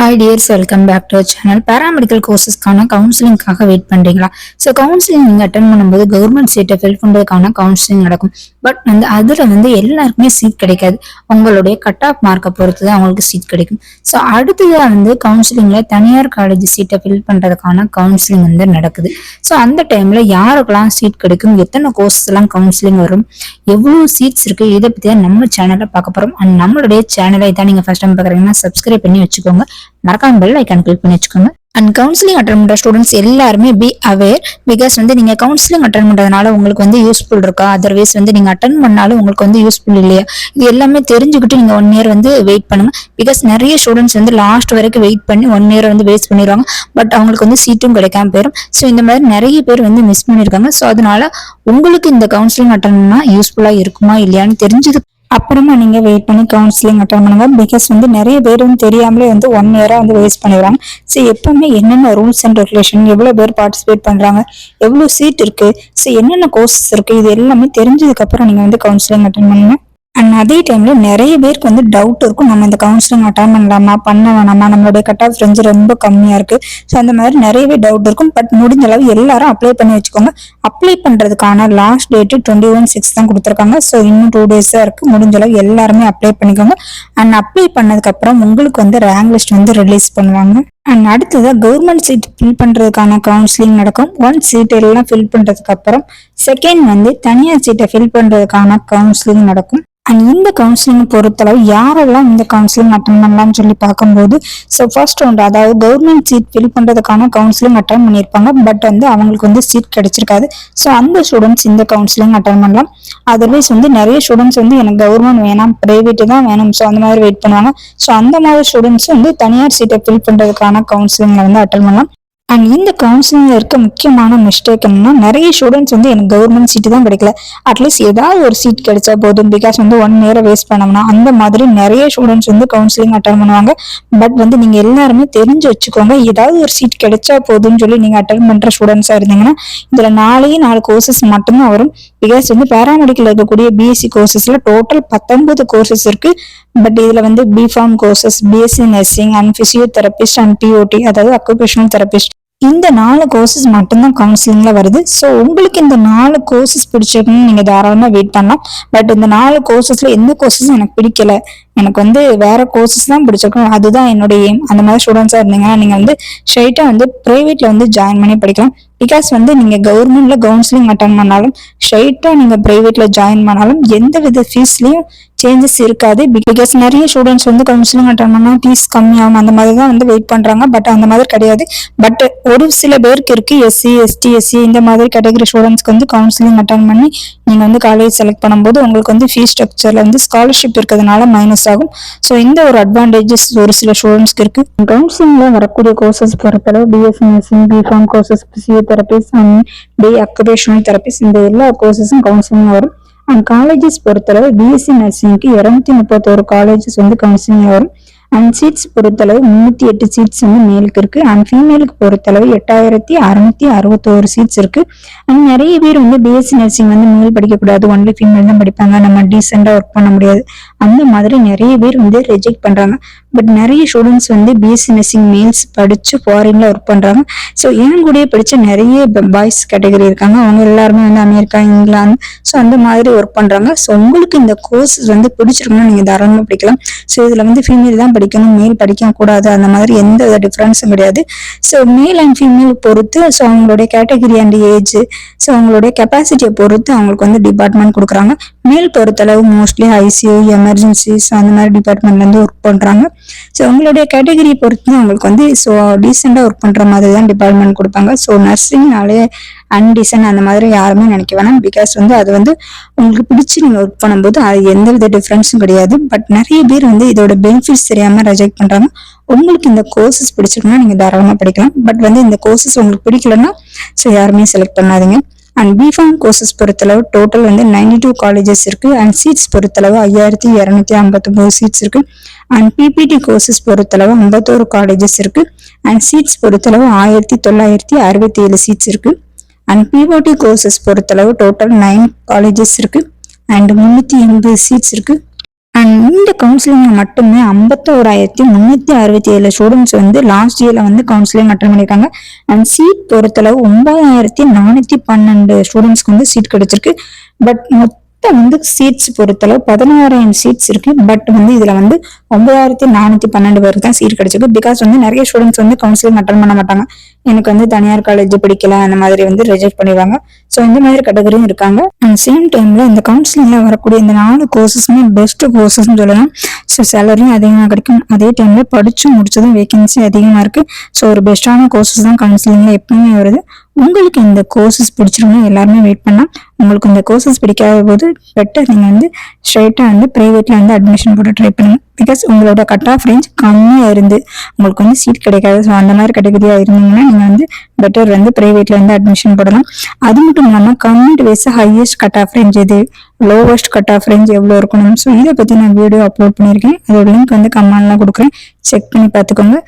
Hi dears welcome back to channel paramedical கோர்சஸ்க்கான கவுன்சிலிங்காக wait பண்ணுறீங்களா so counselling நீங்கள் attend பண்ணும்போது கவர்மெண்ட் சீட்டை ஃபில் பண்ணுறதுக்கான கவுன்சிலிங் நடக்கும். பட் வந்து அதில் வந்து எல்லாருக்குமே சீட் கிடைக்காது. உங்களுடைய கட் ஆஃப் மார்க்கை பொறுத்து தான் அவங்களுக்கு சீட் கிடைக்கும். ஸோ அடுத்ததாக வந்து கவுன்சிலிங்கில் தனியார் காலேஜ் சீட்டை ஃபில் பண்ணுறதுக்கான கவுன்சிலிங் வந்து நடக்குது. ஸோ அந்த டைமில் யாருக்கெல்லாம் சீட் கிடைக்கும்? எத்தனை கோர்சஸ் கவுன்சிலிங் வரும்? எவ்வளோ சீட்ஸ் இருக்குது இதை பற்றி தான் நம்ம சேனலில் பார்க்க போகிறோம் அண்ட் நம்மளுடைய சேனலை தான் நீங்கள் ஃபஸ்ட் டைம் பார்க்குறீங்கன்னா சப்ஸ்கிரைப் பண்ணி வச்சுக்கோங்க. மறக்காம பெல் ஐக்கான் கிளிக் பண்ணி வச்சுக்கோங்க. அண்ட் கவுன்சிலிங் அட்டன் பண்ற ஸ்டூடெண்ட்ஸ் எல்லாருமே பி அவேர் பிகாஸ் வந்து நீங்க கவுன்சிலிங் அட்டன் பண்றதுனால உங்களுக்கு வந்து யூஸ்ஃபுல் இருக்கா? அதர்வைஸ் வந்து நீங்க அட்டன் பண்ணாலும் உங்களுக்கு வந்து யூஸ்ஃபுல் இல்லையா? இது எல்லாமே தெரிஞ்சுக்கிட்டு நீங்க ஒன் இயர் வந்து வெயிட் பண்ணுங்க. பிகாஸ் நிறைய ஸ்டூடெண்ட்ஸ் வந்து லாஸ்ட் வரைக்கும் வெயிட் பண்ணி ஒன் இயர் வந்து வேஸ்ட் பண்ணிடுவாங்க. பட் அவங்களுக்கு வந்து சீட்டும் கிடைக்காம போயிடும் ஸோ இந்த மாதிரி நிறைய பேர் வந்து மிஸ் பண்ணியிருக்காங்க. ஸோ அதனால உங்களுக்கு இந்த கவுன்சிலிங் அட்டன் பண்ணா யூஸ்ஃபுல்லா இருக்குமா? இல்லையான்னு தெரிஞ்சது அப்புறமா நீங்க வெயிட் பண்ணி கவுன்சிலிங் அட்டன் பண்ணுங்க. பிகாஸ் வந்து நிறைய பேர் வந்து தெரியாமலே வந்து ஒன் இயராக வந்து வேஸ்ட் பண்ணிடுறாங்க ஸோ எப்பவுமே என்னென்ன ரூல்ஸ் அண்ட் ரெகுலேஷன் எவ்வளோ பேர் பார்ட்டிசிபேட் பண்றாங்க எவ்வளோ சீட் இருக்கு ஸோ என்னென்ன கோர்சஸ் இருக்கு இது எல்லாமே தெரிஞ்சதுக்கு அப்புறம் நீங்க வந்து கவுன்சிலிங் அட்டன் பண்ணுங்க. அண்ட் அதே டைம்ல நிறைய பேருக்கு வந்து டவுட் இருக்கும். நம்ம இந்த கவுன்சிலிங் அட்டன் பண்ணலாமா பண்ண வேணாமா? நம்மளுடைய கட் ஆஃப் ஃப்ரெண்ட்ஸ் ரொம்ப கம்மியா இருக்கு. ஸோ அந்த மாதிரி நிறையவே டவுட் இருக்கும். பட் முடிஞ்ச அளவு எல்லாரும் அப்ளை பண்ணி வச்சுக்கோங்க. அப்ளை பண்றதுக்கான last date twenty one six தான் கொடுத்துருக்காங்க. ஸோ இன்னும் டூ டேஸ் தான் இருக்கு. முடிஞ்ச அளவு எல்லாருமே அப்ளை பண்ணிக்கோங்க. அண்ட் அப்ளை பண்ணதுக்கு அப்புறம் உங்களுக்கு வந்து ரேங்க் லிஸ்ட் வந்து ரிலீஸ் பண்ணுவாங்க. அண்ட் அடுத்ததாக கவர்மெண்ட் சீட் ஃபில் பண்ணுறதுக்கான கவுன்சிலிங் நடக்கும். ஒன் சீட் எல்லாம் ஃபில் பண்ணுறதுக்கு அப்புறம் செகண்ட் வந்து தனியார் சீட்டை ஃபில் பண்ணுறதுக்கான கவுன்சிலிங் நடக்கும். அண்ட் இந்த கவுன்சிலிங் பொறுத்தளவு யாரெல்லாம் இந்த கவுன்சிலிங் அட்டன் பண்ணலாம்னு சொல்லி பார்க்கும்போது ஸோ ஃபர்ஸ்ட் ரவுண்ட் அதாவது கவர்மெண்ட் சீட் ஃபில் பண்ணுறதுக்கான கவுன்சிலிங் அட்டன் பண்ணியிருப்பாங்க. பட் வந்து அவங்களுக்கு வந்து சீட் கிடைச்சிருக்காது. ஸோ அந்த ஸ்டூடெண்ட்ஸ் இந்த கவுன்சிலிங் அட்டன் பண்ணலாம். அதர்வைஸ் வந்து நிறைய ஸ்டூடெண்ட்ஸ் வந்து எனக்கு கவர்மெண்ட் வேணாம் ப்ரைவேட்டு தான் வேணும். ஸோ அந்த மாதிரி வெயிட் பண்ணுவாங்க. ஸோ அந்த மாதிரி ஸ்டூடெண்ட்ஸ் வந்து தனியார் சீட்டை ஃபில் பண்ணுறதுக்கான கவுன்சிலிங்கை வந்து அட்டன் பண்ணலாம். அண்ட் இந்த கவுன்சிலிங்கில் இருக்க முக்கியமான மிஸ்டேக் என்னன்னா நிறைய ஸ்டூடெண்ட்ஸ் வந்து எனக்கு கவர்மெண்ட் சீட்டு தான் கிடைக்கல அட்லீஸ்ட் ஏதாவது ஒரு சீட் கிடைச்சா போதும். பிகாஸ் வந்து ஒன் இயரை வேஸ்ட் பண்ணோம்னா அந்த மாதிரி நிறைய ஸ்டூடெண்ட்ஸ் வந்து கவுன்சிலிங் அட்டன் பண்ணுவாங்க. பட் வந்து நீங்கள் எல்லாருமே தெரிஞ்சு வச்சுக்கோங்க ஏதாவது ஒரு சீட் கிடைச்சா போதும்னு சொல்லி நீங்கள் அட்டன் பண்ணுற ஸ்டூடெண்ட்ஸாக இருந்தீங்கன்னா இதில் நாளையே நாலு கோர்சஸ் மட்டும்தான் வரும். பிகாஸ் வந்து பேராமெடிக்கல் இருக்கக்கூடிய பிஎஸ்சி கோர்சஸில் டோட்டல் பத்தொன்பது கோர்சஸ் இருக்குது பட் இதில் வந்து BPharm courses BSc nursing and physiotherapist and BOT அதாவது அக்குபேஷனல் தெரபிஸ்ட் இந்த நாலு கோர்சஸ் மட்டும்தான் கவுன்சிலிங்கில் வருது. ஸோ உங்களுக்கு இந்த நாலு கோர்சஸ் பிடிச்சிருக்குன்னு நீங்கள் தாராளமாக வெயிட் பண்ணலாம். பட் இந்த நாலு கோர்சஸில் எந்த கோர்சஸும் எனக்கு பிடிக்கல? எனக்கு வந்து வேற கோர்சஸ் தான் பிடிச்சிருக்கும். அதுதான் என்னோட எய்ம் அந்த மாதிரி ஸ்டூடெண்ட்ஸா இருந்தீங்கன்னா நீங்க வந்து ஸ்ட்ரைட்டா வந்து பிரைவேட்ல வந்து ஜாயின் பண்ணி படிக்கலாம். பிகாஸ் வந்து நீங்க கவர்மெண்ட்ல கவுன்சிலிங் அட்டன் பண்ணாலும் ஸ்ட்ரைட்டா நீங்க பிரைவேட்ல ஜாயின் பண்ணாலும் எந்த வித ஃபீஸ்லயும் சேஞ்சஸ் இருக்காது. பிகாஸ் நிறைய ஸ்டூடெண்ட்ஸ் வந்து கவுன்சிலிங் அட்டன் பண்ணா ஃபீஸ் கம்மியாகும். அந்த மாதிரி தான் வந்து வெயிட் பண்றாங்க. பட் அந்த மாதிரி கிடையாது. பட் ஒரு சில பேருக்கு இருக்கு எஸ்சி எஸ்டி எஸ்சி இந்த மாதிரி கேட்டகரி ஸ்டூடெண்ட்ஸ்க்கு வந்து கவுன்சிலிங் அட்டன் பண்ணி நீங்க வந்து காலேஜ் செலக்ட் பண்ணும்போது உங்களுக்கு வந்து ஃபீஸ் ஸ்ட்ரக்சர்ல வந்து ஸ்காலர்ஷிப் இருக்கிறதுனால மைனஸ் ஆகும். ஸோ இந்த ஒரு அட்வான்டேஜஸ் ஒரு சில ஸ்டூடெண்ட்ஸ்க்கு இருக்கு. கவுன்சிலிங்ல வரக்கூடிய கோர்சஸ் பொறுத்தளவு BSc nursing BPharm courses physiotherapist and B occupational therapist இந்த எல்லா கோர்சஸும் கவுன்சிலிங் வரும். அண்ட் காலேஜஸ் பொறுத்தளவு பிஎஸ்சி நர்சிங்க்கு இருநூத்தி முப்பத்தோரு காலேஜஸ் வந்து கவுன்சிலிங் வரும். அண்ட் சீட்ஸ் பொறுத்தளவு முன்னூத்தி எட்டு சீட்ஸ் வந்து மேலுக்கு இருக்கு. அண்ட் ஃபீமேலுக்கு பொறுத்தளவு எட்டாயிரத்தி அறுநூத்தி அறுபத்தோரு சீட்ஸ் இருக்கு. அண்ட் நிறைய பேர் வந்து பிஎஸ்சி நர்சிங் வந்து மேல் படிக்கக்கூடாது. ஒன்லி ஃபீமேல் தான் படிப்பாங்க. நம்ம டீசெண்டா ஒர்க் பண்ண முடியாது. அந்த மாதிரி நிறைய பேர் வந்து ரிஜெக்ட் பண்றாங்க. பட் நிறைய ஸ்டூடெண்ட்ஸ் வந்து பிஎஸ்சி நர்சிங் மேல்ஸ் படிச்சு ஃபாரின்ல ஒர்க் பண்றாங்க. ஸோ என் கூடயே படிச்ச நிறைய பாய்ஸ் கேட்டகரி இருக்காங்க. அவங்க எல்லாருமே வந்து அமெரிக்கா இங்கிலாந்து ஸோ அந்த மாதிரி ஒர்க் பண்றாங்க. ஸோ உங்களுக்கு இந்த கோர்ஸ் வந்து பிடிச்சிருக்குன்னா நீங்க தாராளமாக படிக்கலாம். ஸோ இதுல வந்து ஃபீமேல் தான் படிக்கணும் மேல் படிக்க கூடாது அந்த மாதிரி எந்த வித டிஃப்ரென்ஸும் கிடையாது. ஸோ மேல் அண்ட் ஃபீமேல் பொறுத்து ஸோ அவங்களுடைய கேட்டகரி அண்ட் ஏஜ் ஸோ அவங்களுடைய கெப்பாசிட்டியை பொறுத்து அவங்களுக்கு வந்து டிபார்ட்மெண்ட் கொடுக்குறாங்க. மேல் பொறுத்தளவு மோஸ்ட்லி ஐசியூ எமர்ஜென்சிஸ் அந்த மாதிரி டிபார்ட்மெண்ட்லேருந்து ஒர்க் பண்ணுறாங்க ஸோ உங்களுடைய கேட்டகரி பொறுத்து உங்களுக்கு வந்து ஸோ டீசெண்டாக ஒர்க் பண்ணுற மாதிரி தான் டிபார்ட்மெண்ட் கொடுப்பாங்க. ஸோ நர்சிங்னாலே அன்டீசன் அந்த மாதிரி யாருமே நினைக்க வேணாம். பிகாஸ் வந்து அது வந்து உங்களுக்கு பிடிச்சி நீங்கள் ஒர்க் பண்ணும்போது அது எந்த வித டிஃப்ரென்ஸும் கிடையாது. பட் நிறைய பேர் வந்து இதோட பெனிஃபிட்ஸ் தெரியாமல் ரெஜெக்ட் பண்ணுறாங்க உங்களுக்கு இந்த கோர்சஸ் பிடிச்சிருக்குன்னா நீங்கள் தாராளமாக படிக்கலாம். பட் வந்து இந்த கோர்சஸ் உங்களுக்கு பிடிக்கலன்னா ஸோ யாருமே செலக்ட் பண்ணாதீங்க. அண்ட் பிஃபார்ம் கோர்சஸ் பொறுத்தளவு டோட்டல் வந்து நைன்டி டூ காலேஜஸ் இருக்குது அண்ட் சீட்ஸ் பொறுத்தளவு ஐயாயிரத்தி இரநூத்தி ஐம்பத்தொம்போது சீட்ஸ் இருக்குது அண்ட் பிபிடி கோர்சஸ் பொறுத்தளவு ஐம்பத்தோரு காலேஜஸ் இருக்குது அண்ட் சீட்ஸ் பொறுத்தளவு ஆயிரத்தி தொள்ளாயிரத்தி அறுபத்தி ஏழு சீட்ஸ் இருக்குது அண்ட் பிஓடி கோர்சஸ் பொறுத்தளவு டோட்டல் நைன் காலேஜஸ் இருக்குது அண்ட் முந்நூற்றி எண்பது சீட்ஸ் இருக்குது அண்ட் இந்த கவுன்சிலிங்கில் மட்டுமே ஐம்பத்தோராயிரத்தி முந்நூற்றி அறுபத்தி ஏழு ஸ்டூடெண்ட்ஸ் வந்து லாஸ்ட் இயரில் வந்து கவுன்சிலிங் அட்டன் பண்ணியிருக்காங்க. அண்ட் சீட் பொறுத்தளவு ஒன்பதாயிரத்தி நானூற்றி பன்னெண்டு ஸ்டூடெண்ட்ஸ்க்கு வந்து சீட் கிடைச்சிருக்கு. பட் மொத்தம் வந்து சீட்ஸ் பொறுத்தளவு பதினாறாயிரம் சீட்ஸ் இருக்கு. பட் வந்து இதில் வந்து ஒன்பதாயிரத்தி நானூற்றி பன்னெண்டு பேருக்கு தான் சீட் கிடைச்சிருக்கு. பிகாஸ் வந்து நிறைய ஸ்டூடெண்ட்ஸ் வந்து கவுன்சிலிங் அட்டன் பண்ண மாட்டாங்க. எனக்கு வந்து தனியார் காலேஜ் பிடிக்கல அந்த மாதிரி வந்து ரிஜெக்ட் பண்ணிடுவாங்க. ஸோ இந்த மாதிரி கேட்டகரியும் இருக்காங்க. அண்ட் சேம் டைம்ல இந்த கவுன்சிலிங்ல வரக்கூடிய இந்த நாலு கோர்சஸுமே பெஸ்ட் கோர்சஸ்ன்னு சொல்லலாம். ஸோ சேலரியும் அதிகமாக கிடைக்கும். அதே டைம்ல படிச்சு முடிச்சதும் வேகன்சி அதிகமாக இருக்கு. ஸோ ஒரு பெஸ்ட்டான கோர்சஸ் தான் கவுன்சிலிங்ல எப்பவுமே வருது. உங்களுக்கு இந்த கோர்சஸ் பிடிச்சிருந்தா எல்லாருமே வெயிட் பண்ணலாம். உங்களுக்கு இந்த கோர்சஸ் பிடிக்காத போது பெட்டர் நீங்க வந்து ஸ்ட்ரைட்டா வந்து பிரைவேட்ல வந்து அட்மிஷன் போட்டு ட்ரை பண்ணுங்க. பிகாஸ் உங்களோட கட் ஆஃப் ரேஞ்ச் கம்மியா இருந்து உங்களுக்கு வந்து சீட் கிடைக்காது. ஸோ அந்த மாதிரி கேட்டகரியா இருந்தீங்கன்னா நீங்க வந்து பெட்டர் வந்து பிரைவேட்ல வந்து அட்மிஷன் போடலாம். அது மட்டும் இல்லாம community wise highest cut off range எது லோவஸ்ட் கட் ஆஃப் ரேஞ்ச் எவ்வளோ இருக்கணும்? ஸோ இதை பத்தி நான் வீடியோ அப்லோட் பண்ணியிருக்கேன். அதோட லிங்க் வந்து கமெண்ட்லாம் கொடுக்குறேன். செக் பண்ணி பார்த்துக்கோங்க.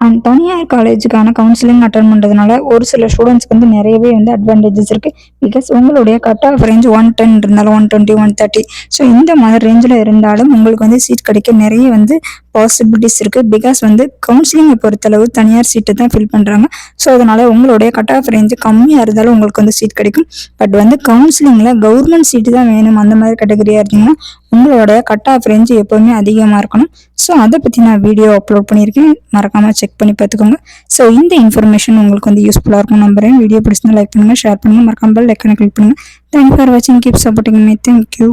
அண்ட் தனியார் காலேஜுக்கான கவுன்சிலிங் அட்டன் பண்ணுறதுனால ஒரு சில ஸ்டூடெண்ட்ஸ்க்கு வந்து நிறையவே வந்து அட்வான்டேஜஸ் இருக்குது பிகாஸ் உங்களுடைய cut off range one ten இருந்தாலும் one twenty one thirty so இந்த மாதிரி ரேஞ்சில் இருந்தாலும் உங்களுக்கு வந்து சீட் கிடைக்க நிறைய வந்து பாசிபிலிட்டிஸ் இருக்குது பிகாஸ் வந்து கவுன்சிலிங்கை பொறுத்தளவு தனியார் சீட்டை தான் ஃபில் பண்ணுறாங்க ஸோ அதனால் உங்களுடைய கட் ஆஃப் ரேஞ்சு கம்மியாக இருந்தாலும் உங்களுக்கு வந்து சீட் கிடைக்கும். பட் வந்து கவுன்சிலிங்கில் கவர்மெண்ட் சீட்டு தான் வேணும். அந்த மாதிரி கேட்டகரியாக இருந்தீங்கன்னா உங்களோட கட் ஆஃப் ரேஞ்சு எப்போவுமே அதிகமாக இருக்கணும். ஸோ அதை பற்றி நான் வீடியோ அப்லோட் பண்ணியிருக்கேன். மறக்காமல் செக் பண்ணி பார்த்துக்கோங்க. ஸோ இந்த இன்ஃபர்மேஷன் உங்களுக்கு வந்து யூஸ்ஃபுல்லாக இருக்கும் நம்புறேன். வீடியோ பிடிச்சிருந்தா லைக் பண்ணுங்கள் ஷேர் பண்ணுங்கள் மறக்காமல் லைக் கிளிக் பண்ணுங்கள் தேங்க் ஃபார் வாட்சிங் keep supporting me thank you